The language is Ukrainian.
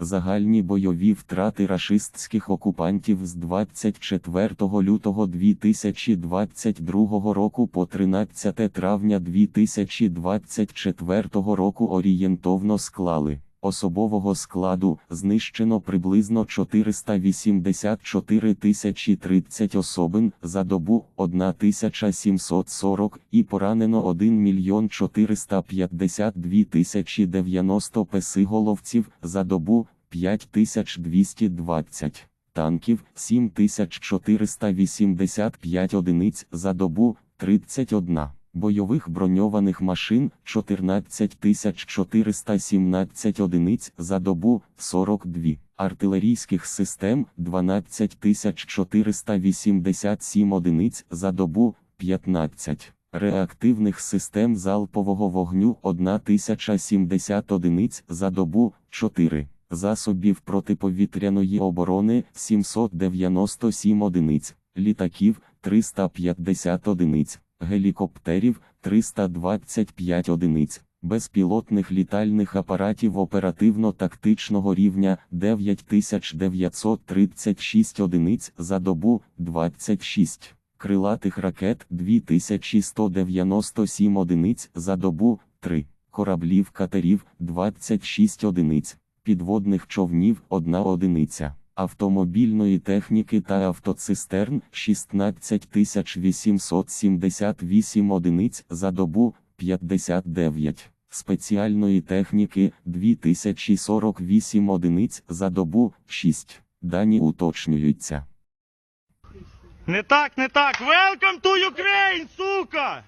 Загальні бойові втрати рашистських окупантів з 24 лютого 2022 року по 13 травня 2024 року орієнтовно склали. Особового складу знищено приблизно 484 тисячі 30 особин за добу 1740 і поранено 1 мільйон 452 тисячі 90 песиголовців за добу 5220 танків 7485 одиниць за добу 31 бойових броньованих машин 14417 одиниць за добу 42, артилерійських систем 12487 одиниць за добу 15, реактивних систем залпового вогню 1070 одиниць за добу 4. Засобів протиповітряної оборони 797 одиниць, літаків 350 одиниць, гелікоптерів 325 одиниць, безпілотних літальних апаратів оперативно-тактичного рівня 9936 одиниць за добу 26, крилатих ракет 2197 одиниць за добу 3, кораблів катерів 26 одиниць, підводних човнів 1 одиниця автомобільної техніки та автоцистерн 16878 одиниць за добу 59, спеціальної техніки 2048 одиниць за добу 6. Дані уточнюються. Не так, не так. Welcome to Ukraine, сука!